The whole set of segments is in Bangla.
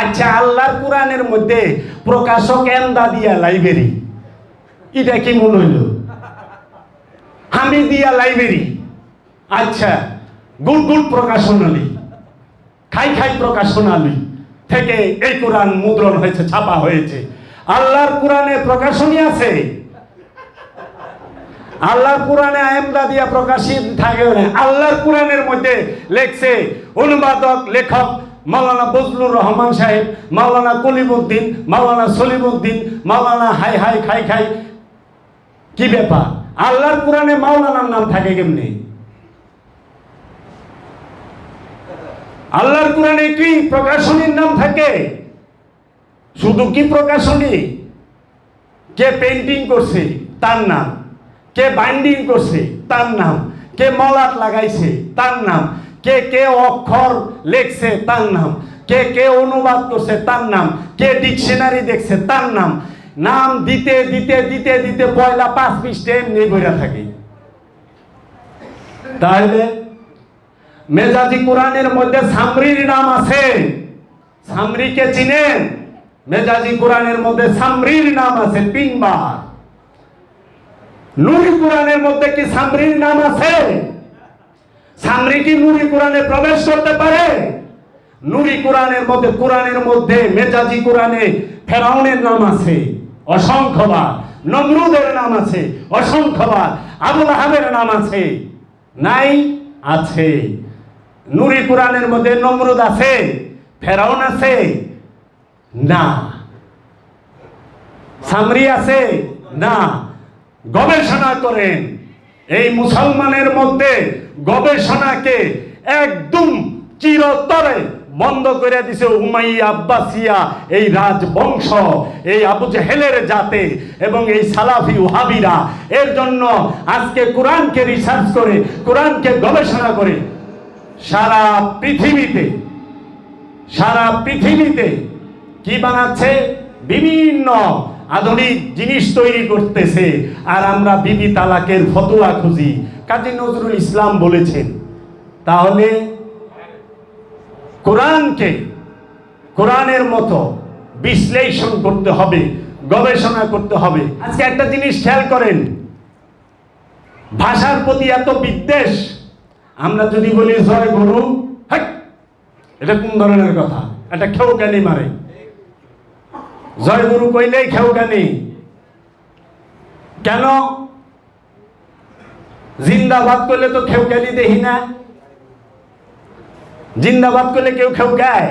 আচ্ছা আল্লাহর কোরআনের মধ্যে প্রকাশক এন্দা দিয়া লাইব্রেরি। এটা কি মনে হইল? হামিদিয়া লাইব্রেরি। আচ্ছা গুল গুল প্রকাশনালী খাই খাই প্রকাশনালী থেকে এই কোরআন মুদ্রণ হয়েছে, ছাপা হয়েছে। আল্লাহর কোরআনে প্রকাশনী আছে? আল্লাহর কোরআনে আয়মদা দিয়া প্রকাশিত থাকে আল্লাহর কোরআনের মধ্যে লেখছে, অনুবাদক, লেখক মাওলানা বজলুর রহমান সাহেব, মাওলানা কলিমুদ্দিন, মাওলানা সলিমুদ্দিন, মাওলানা হাই হাই খাই খাই। কি ব্যাপার? আল্লাহর কোরআনে মাওলানার নাম থাকে কেমনি? আল্লাহর কোরআনে কি প্রকাশনীর নাম থাকে? শুধু কি প্রকাশনী? কে পেন্টিং করছে, তার নাম। কে বাইন্ডিং করছে, তার নাম। কে মলাট লাগাইছে, তার নাম। কে কে অক্ষর লেখছে তার নাম? কে কে অনুবাদ করছে তার নাম? কে ডিকশনারি দেখছে তার নাম? নাম দিতে দিতে দিতে দিতে পয়লা পাঁচ পৃষ্ঠে এমনি বইরা থাকে। তাহলে মেজাজি কোরআনের মধ্যে সামরির নাম আছে। সামরিকে চিনেন? মেজাজি কোরআনের মধ্যে সামরির নাম আছে তিনবার। নুরি কোরআনের মধ্যে কি সামরির নাম আছে? সামরি কি নুরি কোরআনে প্রবেশ করতে পারে। নুরি কোরআনের মধ্যে কোরআনের মধ্যে মেজাজি কোরআনে ফেরাউনের নাম আছে। অসংখ্যবার। নমরুদের নাম আছে। অসংখ্যবার। আবুল আহাবের নাম আছে। নাই, আছে। নুরি কোরআনের মধ্যে নমরুদ আছে। ফেরাউন আছে। না। সামরি আছে। না। গবেষণা করেন। এই মুসলমানের মধ্যে গবেষণাকে একদম চিরতরে বন্ধ করে দিছে উমাই আব্বাসিয়া, এই রাজবংশ, এই আবু জেহেলের জাতে এবং এই সালাফি ওহাবিরা। এর জন্য আজকে কোরআনকে রিসার্চ করে, কোরআনকে গবেষণা করে সারা পৃথিবীতে সারা পৃথিবীতে কি বানাচ্ছে? বিভিন্ন আধুনিক জিনিস তৈরি করতেছে। আর আমরা বিবি তালাকের ফতোয়া খুঁজি। কাজী নজরুল ইসলাম বলেছেন, তাহলে কোরআনকে কোরআনের মতো বিশ্লেষণ করতে হবে, গবেষণা করতে হবে। আজকে একটা জিনিস খেয়াল করেন, ভাষার প্রতি এত বিদ্বেষ, আমরা যদি বলি জয় গুরু এটা কোন ধরনের কথা? এটা খেউ জ্ঞানী মারে। জয় গুরু কইলেই খেউ জ্ঞানী কেন জিন্দাবাদ করলে তো খেউ জ্ঞানী দেখি না। জিন্দাবাদ করলে কেউ খেউ গায়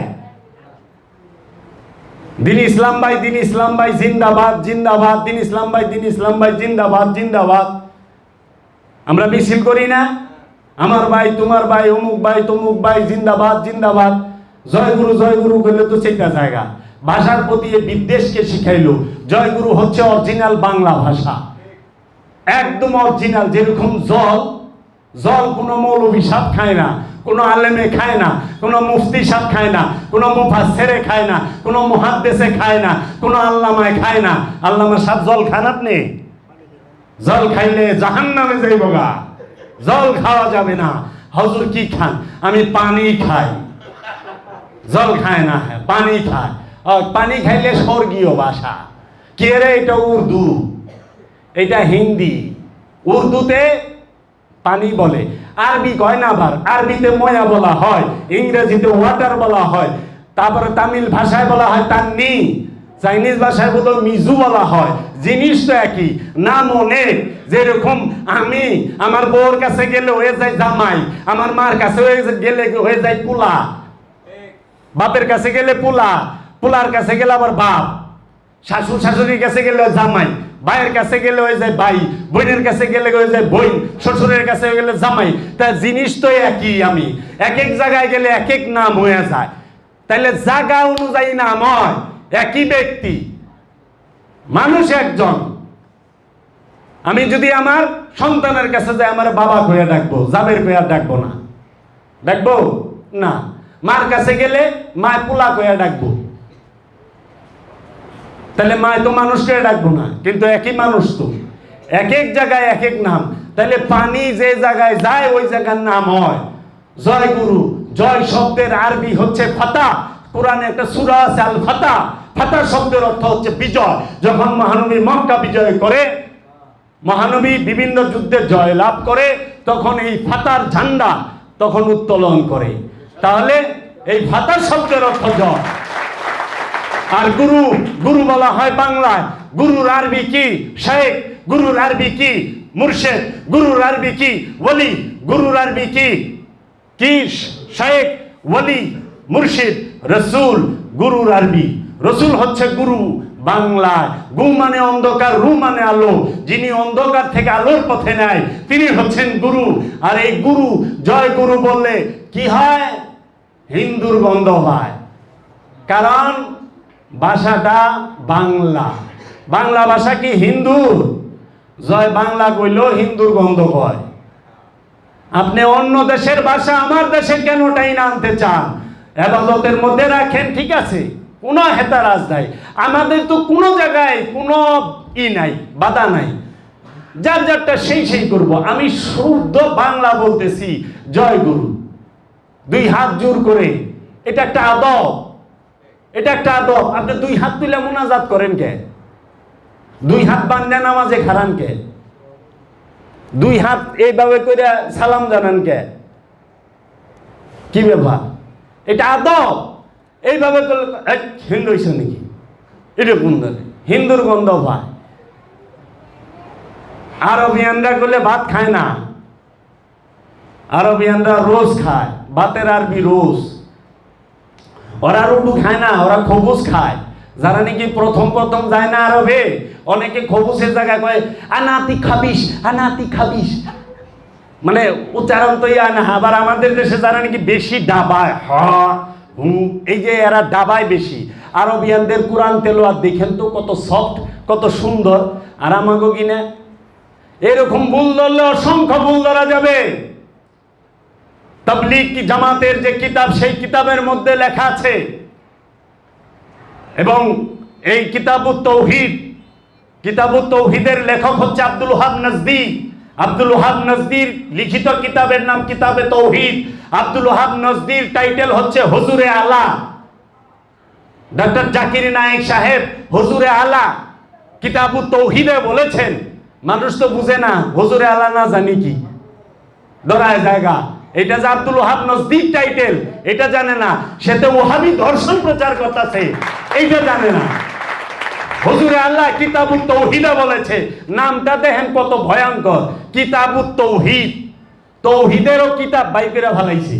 দিন ইসলাম ভাই, দিন ইসলাম ভাই, জিন্দাবাদ জিন্দাবাদ, দিন ইসলাম ভাই, দিন ইসলাম ভাই, জিন্দাবাদ জিন্দাবাদ। আমরা মিছিল করি না? আমার ভাই, তোমার ভাই, অমুক ভাই, তমুক ভাই, জিন্দাবাদ জিন্দাবাদ। জয় গুরু জয় গুরু করলে তো সেটা জায়গা। ভাষার প্রতি বিদ্বেষকে শিখাইলো। জয় গুরু হচ্ছে অরিজিনাল বাংলা ভাষা। একদম অরিজিনাল যেরকম জল জল কোনো মৌলবী সাপ খায় না, কোনো আলেমে খায় না, কোনো মুফতি সাপ খায় না, কোনো মুফাসেরে খায় না, কোনো মুহাদ্দেসে খায় না, কোনো আল্লামায় খায় না। আল্লামা সাপ জল খান আপনি? জল খাইলে জাহান নামে যাইব গা। জল খাওয়া যাবে না। হজুর কি খান? আমি পানি খাই। জল খায় না, পানি খায়। পানি খাইলে স্বর্গীয় ভাষা কে রে এটা উর্দু? এটা হিন্দি। উর্দুতে পানি বলে। আরবি কয় না আবার আরবিতে ময়া বলা হয় ইংরেজিতে ওয়াটার বলা হয় তারপরে তামিল ভাষায় বলা হয় তান্নি চাইনিজ ভাষায় বোধ মিজু বলা হয়। জিনিস তো একই নাম অনেক। যেরকম আমি আমার বউর কাছে গেলে হয়ে যায় জামাই আমার মার কাছে হয়ে গেলে হয়ে যায় পোলা। বাপের কাছে গেলে পোলা পোলার কাছে গেলে আবার বাপ। শাশুর শাশুড়ির কাছে গেলে জামাই, ভাইয়ের কাছে গেলে হয়ে যায় ভাই, বোনের কাছে গেলে হয়ে যায় বোন, শ্বশুরের কাছে গেলে জামাই। তা জিনিস তো একই আমি। এক এক জায়গায় গেলে এক এক নাম হয়ে যায়। তাহলে জায়গা অনুযায়ী নাম হয়। একই ব্যক্তি। মানুষ একজন। আমি যদি আমার সন্তানের কাছে যাই, আমার বাবা কইয়া ডাকবো জাবের কইয়া ডাকবো না। ডাকবো? না। মার কাছে গেলে মা পোলা কইয়া ডাকবো। তাহলে মা তো মানুষকে ডাকবো না, কিন্তু একই মানুষ তো। এক এক জায়গায় এক এক নাম। তাহলে পানি যে জায়গায় যায়, ওই জায়গার নাম হয় জয় গুরু। জয় শব্দের আরবি হচ্ছে ফাতা। কোরআনে একটা সূরা আছে আল ফাতা ফাতা শব্দের অর্থ হচ্ছে বিজয়। যখন মহানবী মক্কা বিজয় করে, মহানবী বিভিন্ন যুদ্ধে জয় লাভ করে, তখন এই ফাতার ঝান্ডা তখন উত্তোলন করে। তাহলে এই ফাতার শব্দের অর্থ জয়। আর গুরু গুরু বলা হয় বাংলায়। গুরুর আরবি কি? শেখ। গুরুর আরবি কি? মুর্শেদ। গুরুর আরবি কি? ওলি। গুরুর আরবি কি? কি? শেখ, ওলি, মুর্শিদ, রসুল, গুরুর আরবি। রসুল হচ্ছে গুরু বাংলায়। গু মানে অন্ধকার, রু মানে আলো। যিনি অন্ধকার থেকে আলোর পথে নেয়, তিনি হচ্ছেন গুরু। আর এই গুরু জয় গুরু বললে কি হয়? হিন্দুর গন্ধ হয়। কারণ ভাষাটা বাংলা। বাংলা ভাষা কি হিন্দুর জয় বাংলা কইলেও হিন্দুর গন্ধ হয় আপনি অন্য দেশের ভাষা আমার দেশে কেন টাইন আনতে চান? এবাদতের মধ্যে রাখেন, ঠিক আছে? কোনো হেতারাজ নাই। আমাদের তো কোনো জায়গায় কোনো ই নাই, বাধা নাই। যার যারটা সেই সেই করব। আমি শুদ্ধ বাংলা বলতেছি, জয় গুরু। দুই হাত জোর করে। এটা একটা আদব। এটা একটা আদব। আপনি দুই হাত তুলে মোনাজাত করেন কে? দুই হাত বান্ধে নামাজে খারান কে? দুই হাত এইভাবে করে সালাম জানান কে? কি ব্যাপার? এটা আদব। এইভাবে করলে হিন্দু হইছে নাকি? এটা কোন হিন্দুর গন্ধ পায় আরবিয়ানরা করলে ভাত খায় না। আরবিয়ানরা রোজ খায়। ভাতের আরবি রোজ। ওরা রুটু খায় না, ওরা খবুজ খায়। যারা নাকি প্রথম প্রথম যায় না আরবে, অনেকে খবুজের জায়গায় কয়, আনাতি খাবিস আনাতি খাবিস মানে উচ্চারণ তো ইয়া না, আবার আমাদের দেশে যারা নাকি বেশি ডাবায়, হ, হু, এই যে এরা ডাবায় বেশি। আরবিয়ানদের কোরআন তেলোয়াত দেখেন তো কত সফট, কত সুন্দর। আর আমাকে কিনা? এরকম ভুল ধরলে অসংখ্য ভুল ধরা যাবে। তবলিগ কি জামাতের যে কিতাব, সেই কিতাবের মধ্যে লেখা আছে। এবং এই কিতাবুত তৌহিদ কিতাবুত তৌহিদের লেখক হচ্ছে আব্দুল হাব নজদি। আব্দুল ওহাব নজদির লিখিত কিতাবের নাম কিতাবে তৌহিদ। আব্দুল হাব নজদির টাইটেল হচ্ছে হুজুরে আলা। ডক্টর জাকির নায়েক সাহেব হুজুরে আলা কিতাবুত তৌহিদে বলেছেন। মানুষ তো বুঝে না, হুজুরে আলা না জানি কি। ধরায় জায়গা। এটা যে আব্দুল ওহাব নজদিক টাইটেল এটা জানে না। সে তো ওহাবি ধর্ষণ প্রচার করতেছে, এইটা জানে না। হুজুরে আল্লাহ কিতাবুত তৌহিদা বলেছে, নামটা দেখেন কত ভয়ঙ্কর। কিতাবুত তৌহিদ, তৌহিদেরও কিতাব বাইকেরা ভালাইছে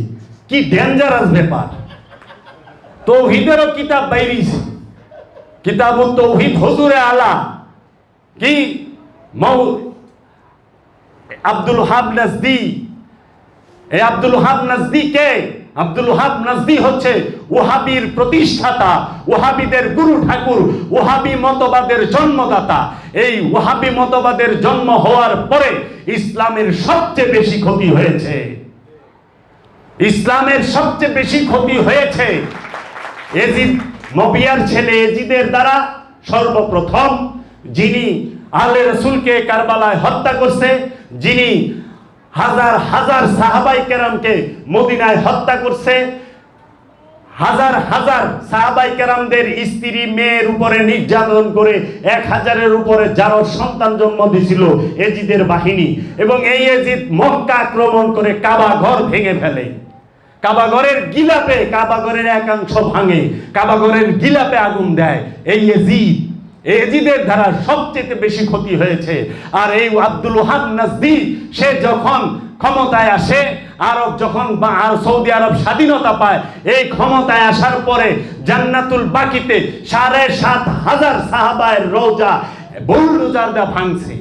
কি ডেঞ্জারাস ব্যাপার। তৌহিদেরও কিতাব বাইরিছে কিতাবুত তৌহিদ হুজুরে আলা কি মৌ আব্দুল হাব নজদি এই আব্দুল হাব নজদি কে? আব্দুল হাব নজদি হচ্ছে ওহাবির প্রতিষ্ঠাতা ওহাবিদের গুরু ঠাকুর ওহাবি মতবাদের জন্মদাতা। এই ওহাবি মতবাদের জন্ম হওয়ার পরে ইসলামের সবচেয়ে বেশি ক্ষতি হয়েছে। ইসলামের সবচেয়ে বেশি ক্ষতি হয়েছে এজিদ মবিয়ার ছেলে এজিদের দ্বারা সর্বপ্রথম যিনি আলে রসুলকে কারবালায় হত্যা করছে, যিনি হাজার হাজার সাহাবাই কেরামকে মদিনায় হত্যা করছে। হাজার হাজার সাহাবাই কেরামদের স্ত্রী, মেয়ের উপরে নির্যাতন করে এক হাজারের উপরে যারো সন্তান জন্ম দিছিল এজিদের বাহিনী এবং এই এজিদ মক্কা আক্রমণ করে কাবা ঘর ভেঙে ফেলে। কাবাগরের গিলাপে কাবাগরের একাংশ ভাঙে কাবাগরের গিলাপে আগুন দেয়। এই এজিদ এজিদের দ্বারা সবচেয়ে বেশি ক্ষতি হয়েছে। আর এই আব্দুল ওহাব নাজদি, সে যখন ক্ষমতায় আসে, আরব যখন আর সৌদি আরব স্বাধীনতা পায়, এই ক্ষমতায় আসার পরে জান্নাতুল বাকিতে সাড়ে সাত হাজার সাহাবায় রোজা বহু রোজার দা ভাঙছে।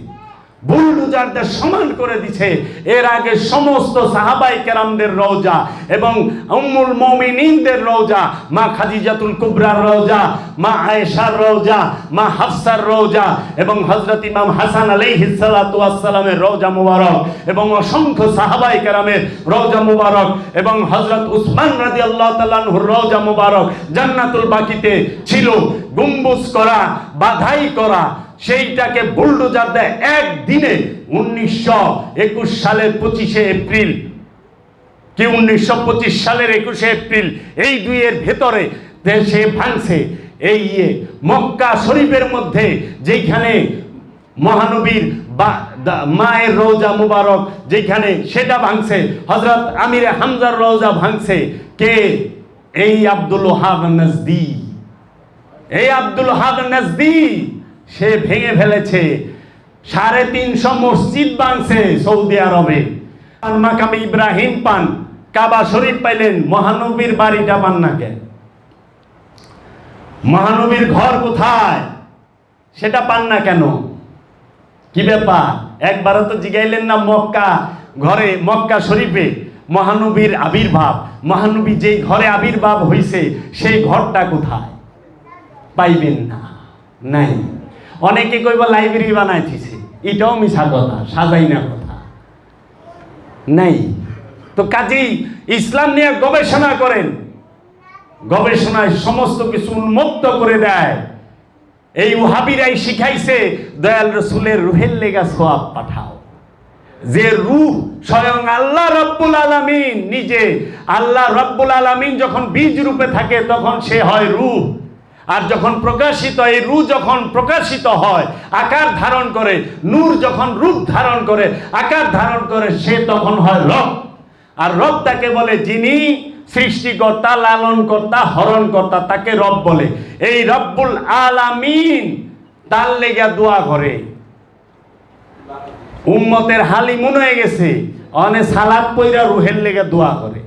বুলডোজারদের সমান করে দিছে। এর আগে সমস্ত সাহাবাই কেরামদের রওজা এবং উম্মুল মমিনিনদের রওজা, মা খাদিজাতুল কুবরার রওজা, মা আয়েশার রওজা, মা হাফসার রওজা এবং হজরত ইমাম হাসান আলাইহিস সালাতু ওয়াস সালামের রওজা মুবারক এবং অসংখ্য সাহাবাই কেরামের রওজা মুবারক এবং হজরত উসমান রাদিয়াল্লাহু তাআলা আনহুর রওজা মুবারক জান্নাতুল বাকিতে ছিল। গম্বুজ করা, বাধাই করা সেইটাকে বুলডোজার দেয় একদিনে উনিশশো একুশ সালের পঁচিশে এপ্রিল। কি উনিশশো পঁচিশ সালের একুশে এপ্রিল? এই দুইয়ের ভেতরে সে ভাঙছে। এই ইয়ে মক্কা শরীফের মধ্যে যেখানে মহানবীর বা- মায়ের রোজা মুবারক, যেখানে সেটা ভাঙছে। হজরত আমির হামজার রোজা ভাঙছে। কে? এই আব্দুল ওহাব নজদি। এই আব্দুল ওহাব নজদি। সে ভেঙে ফেলেছে। সাড়ে তিনশো মসজিদ ভাঙছে সৌদি আরবে। মাকামে ইব্রাহিম পান, কাবা শরীফ পাইলেন, মহানবীর বাড়িটা পান না কেন? মহানবীর ঘর কোথায়? সেটা পান না কেন? কি ব্যাপার? একবারও তো জিগাইলেন না মক্কা ঘরে, মক্কা শরীফে। মহানবীর আবির্ভাব, মহানবী যেই ঘরে আবির্ভাব হইছে, সেই ঘরটা কোথায়? পাইবেন না, নাই। অনেকে কইব লাইব্রেরি বানাইতেছে। এটাও মিছা কথা, সাজাই না কথা। নাই। তো কাজেই ইসলাম নিয়ে গবেষণা করেন। গবেষণায় সমস্ত কিছু উন্মুক্ত করে দেয়। এই ওহাবিরাই শিখাইছে, দয়াল রসুলের রুহের লেগা সোয়াব পাঠাও। যে রূহ স্বয়ং আল্লাহ রব্বুল আলামিন নিজে। আল্লাহ রব্বুল আলামিন যখন বীজ রূপে থাকে, তখন সে হয় রূহ। আর যখন প্রকাশিত, এই রু যখন প্রকাশিত হয়, আকার ধারণ করে, নূর যখন রূপ ধারণ করে, আকার ধারণ করে, সে তখন হয় রব। আর রব তাকে বলে যিনি সৃষ্টিকর্তা, লালনকর্তা, হরণকর্তা, তাকে রব বলে। এই রব্বুল আলামিন তার লেগা দোয়া করে। উম্মতের হালি মনে হয়ে গেছে, অনে সালাদ পইরা রুহের লেগে দোয়া করে।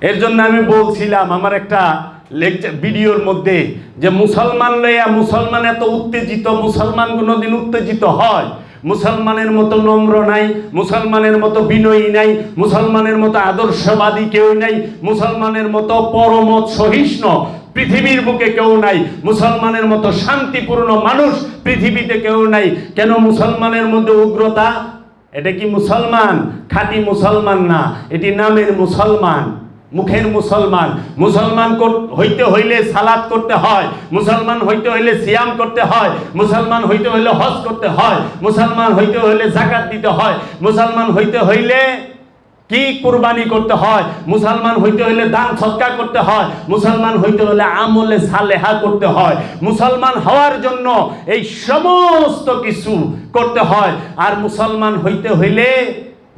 এর জন্য আমি বলছিলাম, আমার একটা লেকচার ভিডিওর মধ্যে যে মুসলমান লইয়া মুসলমান এত উত্তেজিত, মুসলমান কোনোদিন উত্তেজিত হয়। মুসলমানের মতো নম্র নাই, মুসলমানের মতো বিনয়ী নাই, মুসলমানের মতো আদর্শবাদী কেউ নাই, মুসলমানের মতো পরমত সহিষ্ণু পৃথিবীর বুকে কেউ নাই, মুসলমানের মতো শান্তিপূর্ণ মানুষ পৃথিবীতে কেউ নাই। কেন মুসলমানের মধ্যে উগ্রতা? এটা কি মুসলমান? খাঁটি মুসলমান না, এটি নামের মুসলমান। মুখের মুসলমান। মুসলমান হইতে হইলে সালাদ করতে হয়। মুসলমান হইতে হইলে সিয়াম করতে হয়। মুসলমান হইতে হইলে হজ করতে হয়। মুসলমান হইতে হইলে জাকাত দিতে হয়। মুসলমান হইতে হইলে কি কুরবানি করতে হয়? মুসলমান হইতে হইলে দান সৎকার করতে হয়। মুসলমান হইতে হলে আমলে সালেহা করতে হয়। মুসলমান হওয়ার জন্য এই সমস্ত কিছু করতে হয়। আর মুসলমান হইতে হইলে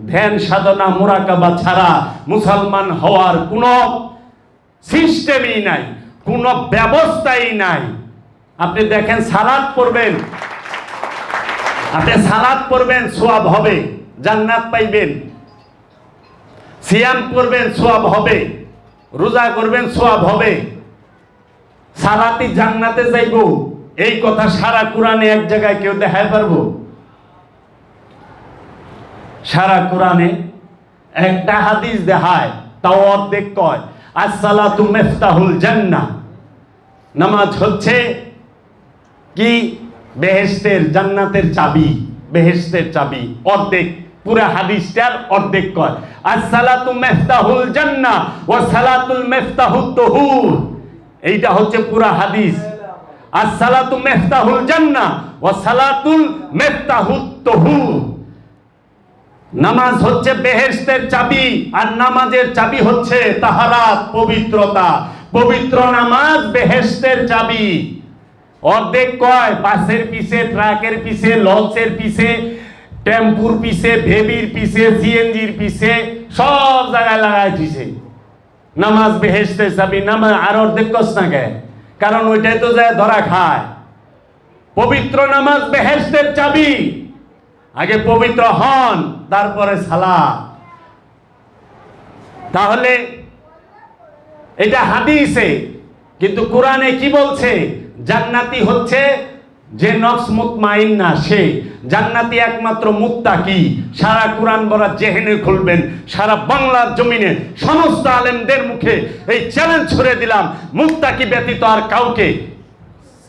ধ্যান সাধনা মোরাকাবা ছাড়া মুসলমান হওয়ার কোনো সিস্টেমই নাই, কোনো ব্যবস্থাই নাই। আপনি দেখেন, সালাদ পড়বেন। আপনি সালাদ পড়বেন, সোয়াব হবে, জান্নাত পাইবেন। সিয়াম করবেন, সোয়াব হবে। রোজা করবেন, সোয়াব হবে। সালাতি জান্নাতে যাইব। এই কথা সারা কোরআনে এক জায়গায় কেউ দেখায় পারব? সারা কোরআনে একটা হাদিস দেখায়, তাও অর্ধেক কয়, আসসালাতু মেফতাহুল জান্না নামাজ হচ্ছে কি? বেহেশতের জান্নাতের চাবি, বেহেশতের চাবি, অর্ধেক। পুরা হাদিসটার অর্ধেক কয় আর সালাতু মেফতাহুল জান্নাহ ও সালাতুল মেফতাহুত তহুর। এইটা হচ্ছে পুরা হাদিস। আর সালাতু মেফতাহুল জান্নাহ ও সালাতুল মেফতাহুত তহুর। নামাজ হচ্ছে বেহেশতের চাবি, আর নামাজের চাবি হচ্ছে তাহারাত, পবিত্রতা। পবিত্র নামাজ বেহেশতের চাবি। অর্ধেক কয়? বাসের পিছে, ট্রাকের পিছে, লঞ্চের পিছে, টেম্পুর পিছে, ভেবির পিছে, সিএনজির পিছে, সব জায়গায় লাগাই দিছে। নামাজ বেহেশতের চাবি, নামাজ আর অর্ধেক কস না কে? কারণ ওইটাই তো যায় ধরা খায়। পবিত্র নামাজ বেহেশতের চাবি। আগে পবিত্র হন, তারপরে সালা তাহলে এটা হাদিসে, কিন্তু কোরআনে কি বলছে? জান্নাতি হচ্ছে যে নফস মুতমাইন না, সে। জান্নাতি একমাত্র মুক্তা কি? সারা কোরআন বলা জেহেনে খুলবেন, সারা বাংলার জমিনে সমস্ত আলেমদের মুখে এই চ্যালেঞ্জ ছড়ে দিলাম। মুত্তাকি ব্যতীত আর কাউকে?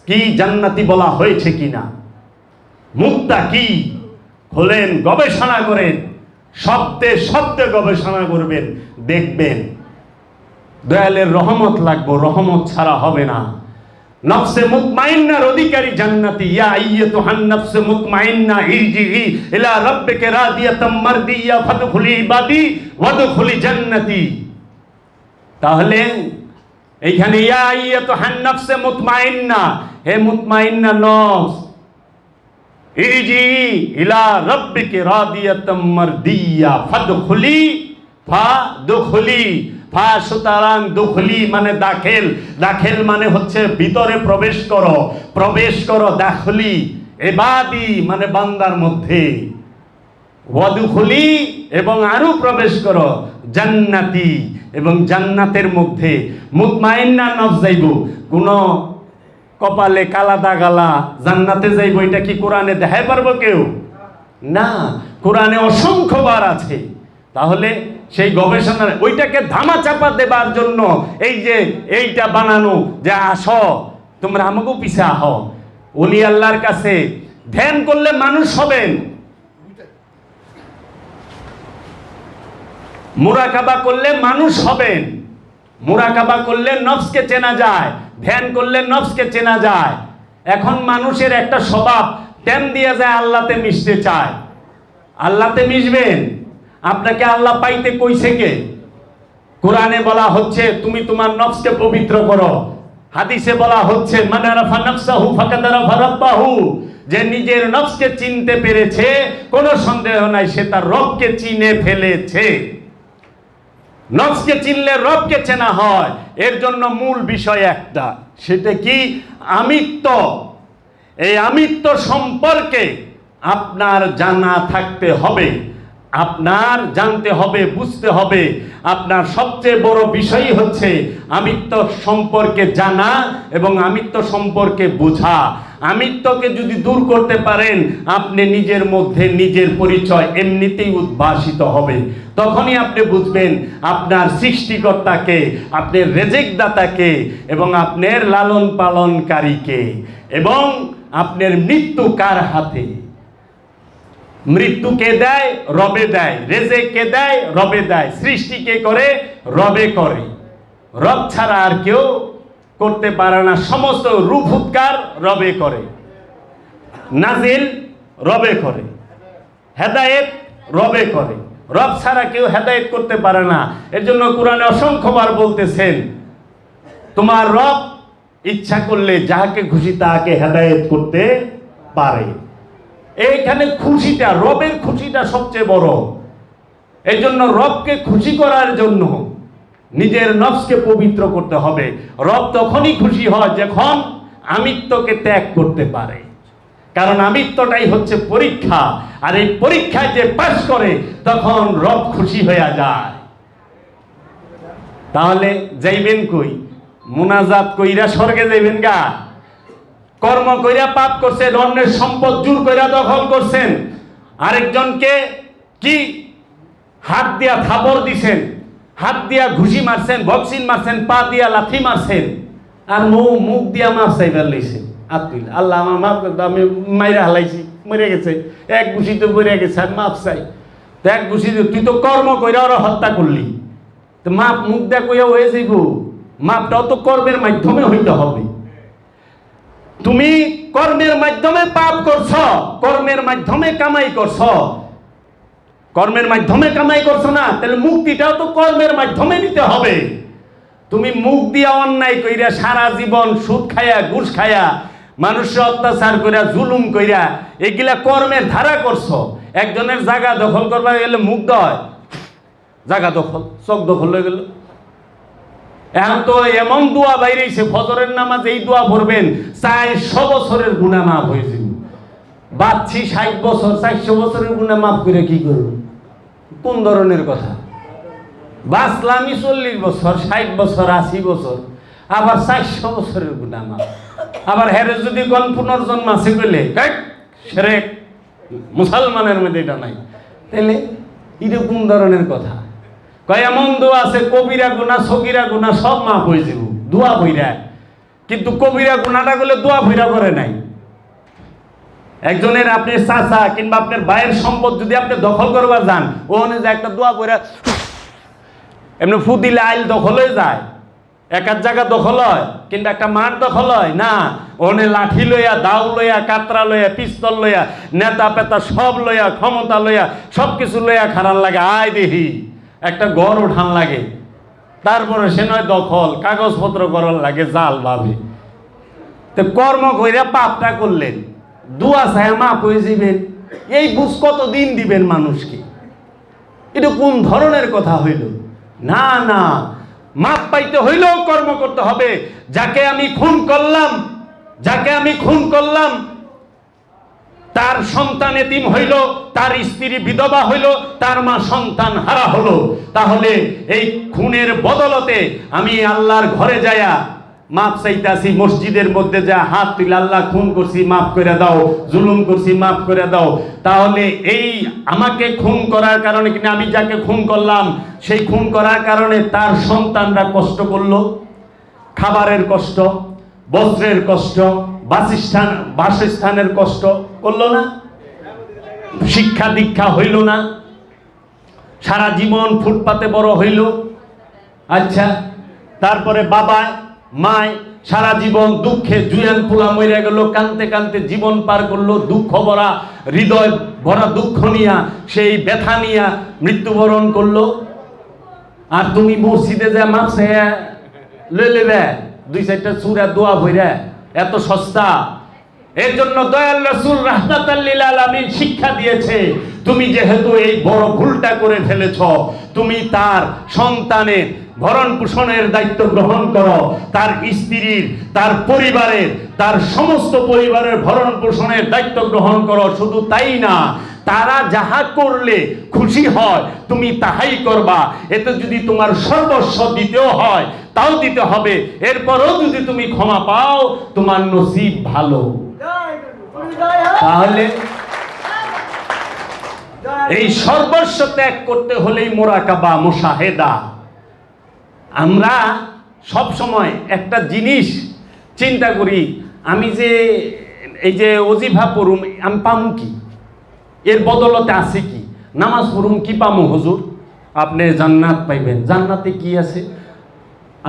কি জান্নাতি বলা হয়েছে কিনা? মুক্তা কি? খোলেন গবেষণা করেন শব্দে শব্দে গবেষণা করবেন, দেখবেন। দয়ালের রহমত লাগবো, রহমত ছাড়া হবে না। নফসে মুতমাইন্নার অধিকারী জান্নাতি, ইয়া আইয়াতুহান নফসে মুতমাইন্না ইরজিই ইলা রাব্বিকা রাদিয়াতাম মারদিয়া, ফাদখুলি ইবাদি, ওয়াদখুলি জান্নাতি। তাহলে, এইখানে ইয়া ইয়া তো হান্নাফসে মুতমাইন্না, হে মুতমাইন্না নফস ইরজি ইলা রব্বিকে রাদিয়াতাম মারদিয়া ফাদখুলি ফাদখুলি ফা সুতরাং দুখলি মানে দাখিল দাখিল মানে হচ্ছে ভিতরে প্রবেশ করো প্রবেশ করো দাখলি এবাদি মানে বান্দার মধ্যে। ওয়াদুখলি এবং আরও প্রবেশ করো, জান্নাতি এবং জান্নাতের মধ্যে। মুতমাইন্না নফ যাইব কোন কপালে কালা দাগালা, জান্নাতে যাইব, এটা কি কোরআনে দেখাই পারব কেউ? না, কোরআনে অসংখ্যবার আছে। তাহলে সেই গবেষণার ওইটাকে ধামা চাপা দেবার জন্য এই যে এইটা বানানো, যে আসো, তোমরা আমাকেও পিছে আহ। অলি আল্লাহর কাছে ধ্যান করলে মানুষ হবেন। মুরাকাবা করলে মানুষ হবেন। মুরাকাবা করলে নফসকে চেনা যায়। ধ্যান করলে নফসকে চেনা যায়। এখন মানুষের একটা স্বভাব ট্যান দিয়ে যায় আল্লাহতে মিশতে চায়। আল্লাহতে মিশবেন? আপনাকে আল্লাহ পাইতে কইছে কে? কোরআনে বলা হচ্ছে, তুমি তোমার নফসকে পবিত্র করো। হাদিসে বলা হচ্ছে মানারাফা নফসাহু ফাকাদারাফা রাব্বাহু। যে নিজের নফসকে চিনতে পেরেছে, কোনো সন্দেহ নাই, সে তার রবকে চিনে ফেলেছে। নফসকে চিনলে রবকে চেনা হয়। এর জন্য মূল বিষয় একটা। সেটা কি? আমিত্ব। এই আমিত্ব সম্পর্কে আপনার জানা থাকতে হবে। আপনার জানতে হবে, বুঝতে হবে। আপনার সবচেয়ে বড় বিষয় হচ্ছে আমিত্ব সম্পর্কে জানা এবং আমিত্ব সম্পর্কে বোঝা। আমিত্বকে যদি দূর করতে পারেন, আপনি নিজের মধ্যে নিজের পরিচয় এমনিতেই উদ্ভাসিত হবে। তখনই আপনি বুঝবেন আপনার সৃষ্টিকর্তাকে, আপনার রেজেকদাতাকে এবং আপনার লালন পালনকারীকে এবং আপনার মৃত্যু কার হাতে? মৃত্যু কে দেয়? রবে দেয়। রেজে কে দেয়? রবে দেয়। সৃষ্টি কে করে? রবে করে। রব ছাড়া আর কেউ করতে পারে না, সমস্ত রূপকার রবে করে। নাজিল রবে করে। হেদায়েত রবে করে। রব ছাড়া কেউ হেদায়েত করতে পারে না। এর জন্য কোরআনে অসংখ্যবার বলতেছেন, তোমার রব ইচ্ছা করলে যাহাকে খুশি তাহাকে হেদায়েত করতে পারে। এইখানে খুশিটা, রবের খুশিটা সবচেয়ে বড়। এই জন্য রবকে খুশি করার জন্য নিজের নফসকে পবিত্র করতে হবে। রব তখনই খুশি হয় যখন আমিত্বকে ত্যাগ করতে পারে। কারণ আমিত্বটাই হচ্ছে পরীক্ষা। আর এই পরীক্ষায় যে পাশ করে, তখন রব খুশি হয়ে যায়। তাহলে যাইবেন কই? মুনাজাত কইরা স্বর্গে যাইবেন গা। কর্ম কইরা পাপ করছেন, অন্যের সম্পদ জোর কইরা দখল করছেন। আরেকজনকে কি হাত দিয়া থাপড় দিছেন? হাত দিয়া ঘুষি মারছেন, বক্সিন মারছেন, পা দিয়া লাথি মারছেন, আর মু মুখ দিয়া মাপ চাইবার লইছেন আতুল আল্লাহ আমার মাপ আমি মাইরা হালাইছি, মরে গেছে। এক ঘুষি তো মরে গেছে আর মাপ চাই। এক ঘুষি তুই তো কর্ম কইরা ওরা হত্যা করলি। তো মাপ মুখ দেয়া কইয়া হয়ে যাইব। মাপটাও তো কর্মের মাধ্যমে হইতে হবে। তুমি কর্মের মাধ্যমে পাপ করছ, কর্মের মাধ্যমে কামাই করছ। কর্মের মাধ্যমে কামাই করছ না, তাহলে মুক্তিটাও তো কর্মের মাধ্যমে নিতে হবে। তুমি মুখ দিয়া অন্যায় কইরা সারা জীবন সুদ খায়া ঘুষ খায়া মানুষের অত্যাচার কইরা, জুলুম কইরা, এগুলা কর্মের ধারা করছ। একজনের জায়গা দখল করবার গেলে মুখ দয়, জায়গা দখল, চোখ দখল হয়ে গেল। এখন তো এমন দোয়া বাইরেছে, ফজরের নামাজ এই দোয়া পড়বেন, চারশো বছরের গুণা মাফ হয়েছে বাচ্চি ষাট বছর, চারশো বছরের গুণা মাফ করে কি করব? কোন ধরনের কথা? বাঁচলামই চল্লিশ বছর, ষাট বছর, আশি বছর, আবার চারশো বছরের গুণা মাফ। আবার হেরে যদি গণ পুনর্জন্ম আছে গেলে সেরে মুসলমানের মধ্যে এটা নাই। তাহলে এটা কোন ধরনের কথা? কয়, এমন দোয়া আছে, কবিরা গুণা সগিরা গুণা সব মাফ হয়ে যাব, দোয়া ভইরা কিন্তু কবিরা গুণাটা করলে দোয়া ভইরা করে নাই। একজনের আপনি চাচা কিংবা আপনার ভাইয়ের সম্পদ যদি আপনি দখল করবার যান, ও অনুযায়ী একটা দোয়া করে এমনি ফু দিলে আইল দখল হয়ে যায়। এক এক জায়গা দখল হয় কিন্তু একটা মাঠ দখল হয়, না। ওনে লাঠি লইয়া, দাউ লইয়া, কাতরা লইয়া, পিস্তল লইয়া, নেতা পেতা সব লইয়া, ক্ষমতা লইয়া সব কিছু লইয়া খারাপ লাগে, আয় দেখি একটা গড় উঠান লাগে। তারপরে সে নয় দখল, কাগজপত্র করার লাগে, জাল ভাবে তো কর্ম কইরা পাপটা করলেন। দুয়া ছায়া মাপ হয়ে যাবেন এই বুঝ কত দিন দিবেন মানুষকে? এটা কোন ধরনের কথা হইল? না না মাপ পাইতে হইলেও কর্ম করতে হবে। যাকে আমি খুন করলাম, যাকে আমি খুন করলাম, তার সন্তান এতিম হইল, তার স্ত্রী বিধবা হইল, তার মা সন্তান হারা হলো। তাহলে এই খুনের বদলতে আমি আল্লাহর ঘরে যায়া মাপ চাইতাছি, মসজিদের মধ্যে যা হাত তুলে আল্লাহ খুন করছি মাফ করে দাও, জুলুম করছি মাফ করে দাও। তাহলে এই আমাকে খুন করার কারণে কিনা আমি যাকে খুন করলাম, সেই খুন করার কারণে তার সন্তানরা কষ্ট করল। খাবারের কষ্ট, বস্ত্রের কষ্ট, বাসস্থান, বাসস্থানের কষ্ট করল না? শিক্ষা দীক্ষা হইল না? সারা জীবন ফুটপাতে বড় হইল? আচ্ছা তারপরে বাবা মায় সারা জীবন দুঃখে জুয়ান পোলা মরে গেল, কানতে কানতে জীবন পার করল, দুঃখ ভরা, হৃদয় ভরা দুঃখ নিয়া, সেই ব্যথা নিয়া মৃত্যুবরণ করল। আর তুমি মসজিদে যা মাপছে লই লেবে দুই চারটা চূড়া দোয়া ভইরা, এত সস্তা। এর জন্য দয়াল রসুল রাহমাতাল্লিল আলামিন শিক্ষা দিয়েছে, তুমি যেহেতু এই বড় ভুলটা করে ফেলেছ, তুমি তার সন্তানের ভরণ পোষণের দায়িত্ব গ্রহণ করো। তার স্ত্রীর, তার পরিবারের, তার সমস্ত পরিবারের ভরণ পোষণের দায়িত্ব গ্রহণ করো। শুধু তাই না, তারা যাহা করলে খুশি হয়, তুমি তাহাই করবা। এতে যদি তোমার সর্বস্ব দিতেও হয়, তাও দিতে হবে। এরপরও যদি তুমি ক্ষমা পাও, তোমার নসিব ভালো। তাহলে এই সর্বস্ব ত্যাগ করতে হলেই মোরাকাবা মুশাহেদা। আমরা সব সময় একটা জিনিস চিন্তা করি, আমি যে, এই যে অজিভা পড়ুম, আমি পামু কি? এর বদলতে আছে কি? নামাজ পড়ুম কি পামু হজুর? আপনি জান্নাত পাইবেন। জান্নাতে কি আছে?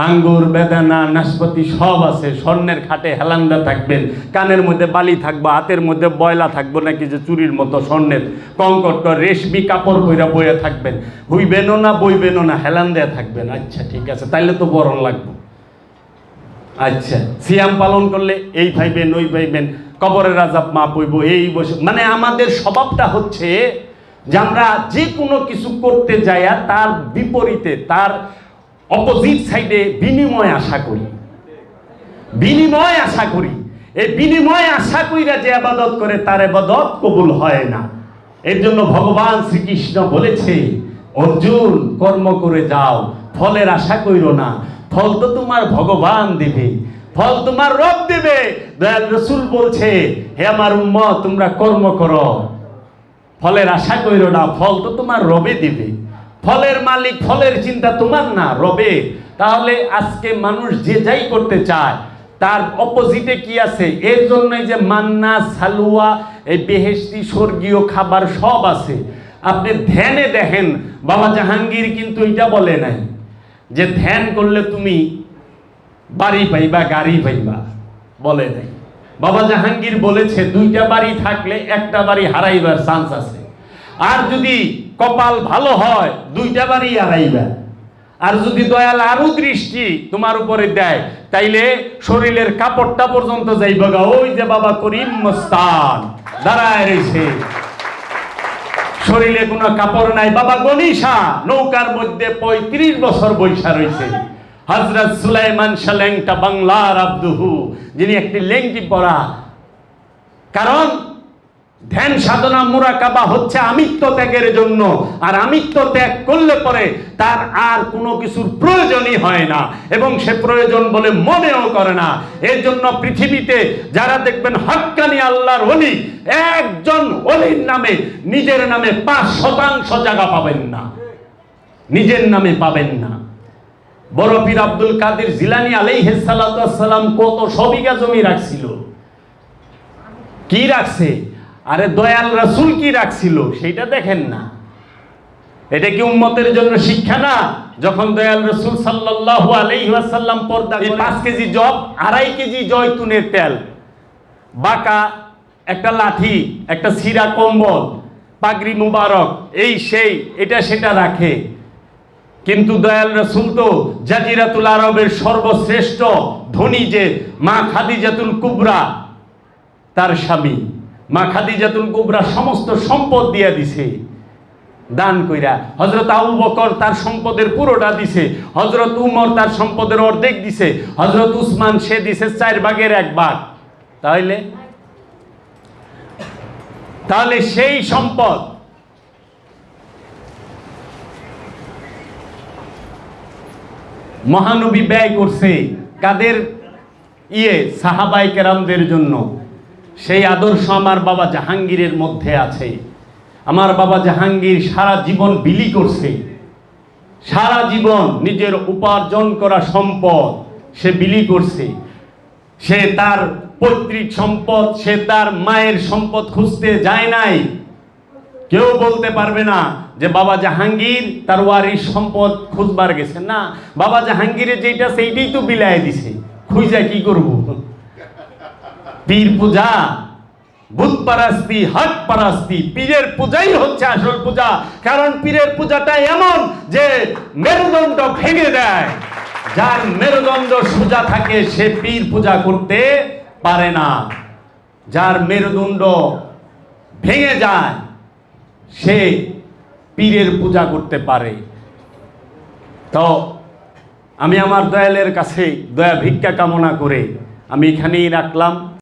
আঙ্গুর, বেদানা, নাশপাতি সব আছে। স্বর্ণের খাটে হেলান্দা থাকবেন, কানের মধ্যে বালি থাকবে, হাতের মধ্যে বয়লা থাকব, নাকি যে চুরির মতো স্বর্ণের কঙ্কট রেশমি কাপড় পইরা বইয়া থাকবেন। হইবেনও না, বইবেনও না হেলান্দা থাকবেন। আচ্ছা ঠিক আছে, তাইলে তো বরণ লাগবে। আচ্ছা সিয়াম পালন করলে এই ভাইবেন, ওই ভাইবেন, কবরের রাজাব মা পইব এই বসে। মানে আমাদের স্বভাবটা হচ্ছে যে আমরা যে কোনো কিছু করতে যাইয়া তার বিপরীতে, তার অপোজিট সাইডে বিনিময় আশা করি। বিনিময় আশা করি। এই বিনিময় আশা কইরা যে আবাদত করে, তার আবাদত কবুল হয় না। এর জন্য ভগবান শ্রীকৃষ্ণ বলেছে, অর্জুন, কর্ম করে যাও, ফলের আশা কইরো না। ফল তো তোমার ভগবান দেবে, ফল তোমার রব দেবে। দয়াল রসুল বলছে, হে আমার উম্মত, তোমরা কর্ম করো। ফলের আশা কইরো না, ফল তো তোমার রবে দিবে। ফলের মালিক, ফলের চিন্তা তোমার না, রবে। তাহলে আজকে মানুষ যে যাই করতে চায়, তার অপোজিটে কি আছে? এর জন্যই যে মান্না, সালুয়া, এই বেহেশতি, স্বর্গীয় খাবার সব আছে। আপনি ধ্যানে দেখেন, বাবা জাহাঙ্গীর কিন্তু এটা বলে নাই, যে ধ্যান করলে তুমি বাড়ি পাইবা, গাড়ি পাইবা, বলে নাই। বাবা জাহাঙ্গীর বলেছে, দুইটা বাড়ি থাকলে একটা বাড়ি হারাইবার চান্স আছে। আর যদি কপাল ভালো হয় দুইটা বাড়ি হারাইবা আর যদি দয়াল আরও দৃষ্টি তোমার উপরে দেয় তাইলে শরীরের কাপড়টা পর্যন্ত যাইবা গা। ওই যে বাবা করিম মস্তান দাঁড়ায় রয়েছে শরীরে কোনো কাপড় নাই। বাবা গনিশা নৌকার মধ্যে পঁয়ত্রিশ বছর বৈশা রয়েছে হজরত সুলাইমান সালেংটা বাংলার আব্দুহু যিনি একটি লেঙ্গি পরা। কারণ ধ্যান সাধনা মুরাকাবা হচ্ছে আমিত্ব ত্যাগের জন্য। আর আমিত্ব ত্যাগ করলে পরে তার আর কোনো কিছুর প্রয়োজনই হয় না। এবং সে প্রয়োজন বলে মনেও করে না। এর জন্য পৃথিবীতে যারা দেখবেন হক্কানি আল্লাহর অলি একজন অলির নামে নিজের নামে পাঁচ শতাংশ জায়গা পাবেন না। নিজের নামে পাবেন না। বড় পীর আব্দুল কাদের জিলানি আলাইহিস সালাম কত সবিঘা জমি রাখছিল। কি রাখছে? আরে দয়াল রাসূল কি রাখছিল? সেইটা দেখেন না। এটা কি উম্মতের জন্য শিক্ষা না? যখন দয়াল রসুল সাল্লাল্লাহু আলাইহি ওয়াসাল্লাম পর্দা পাঁচ কেজি জব আড়াই কেজি জয়তুনের তেল বাঁকা একটা লাঠি একটা সিরা কম্বল পাগড়ি মুবারক এই সেই এটা সেটা রাখে। কিন্তু দয়াল রসুল তো জাজিরাতুল আরবের সর্বশ্রেষ্ঠ ধনী যে মা খাদিজাতুল কুবরা তার স্বামী। মা খাদিজাতুল কুবরা সমস্ত সম্পদ দিয়া দিছে। দান কইরা হজরত আবু বকর তার সম্পদের পুরোটা দিছে হজরত উমর তার সম্পদের অর্ধেক দিছে হজরত উসমান সে দিছে চার ভাগের এক ভাগ। তাহলে? তাহলে সেই সম্পদ মহানবী ব্যয় করছে কাদের? ইয়ে সাহাবাই কেরামদের জন্য। সেই আদর্শ আমার বাবা জাহাঙ্গীরের মধ্যে আছে। আমার বাবা জাহাঙ্গীর সারা জীবন বিলি করছে। সারা জীবন নিজের উপার্জন করা সম্পদ সে বিলি করছে। সে তার পৈতৃক সম্পদ, সে তার মায়ের সম্পদ খুঁজতে যায় নাই। কেউ বলতে পারবে না যে বাবা জাহাঙ্গীর তার ওয়ারিস সম্পদ খুঁজবার গেছে। না, বাবা জাহাঙ্গীরের যেটা সেইটাই তো বিলায় দিছে। খুঁজা কি করব? পীর পূজা, বুধ পারাস্তি, হাট পারাস্তি, পীরের পূজাই হচ্ছে আসল পূজা। কারণ পীরের পূজাটা এমন যে মেরুদণ্ড ভেঙে দেয়। যার মেরুদণ্ড সোজা থাকে, সে পীর পূজা করতে পারে না। যার মেরুদণ্ড ভেঙে যায়, সে পীরের পূজা করতে পারে। তো, আমি আমার দয়ালের কাছে দয়া ভিক্ষা কামনা করে আমি এখানেই রাখলাম।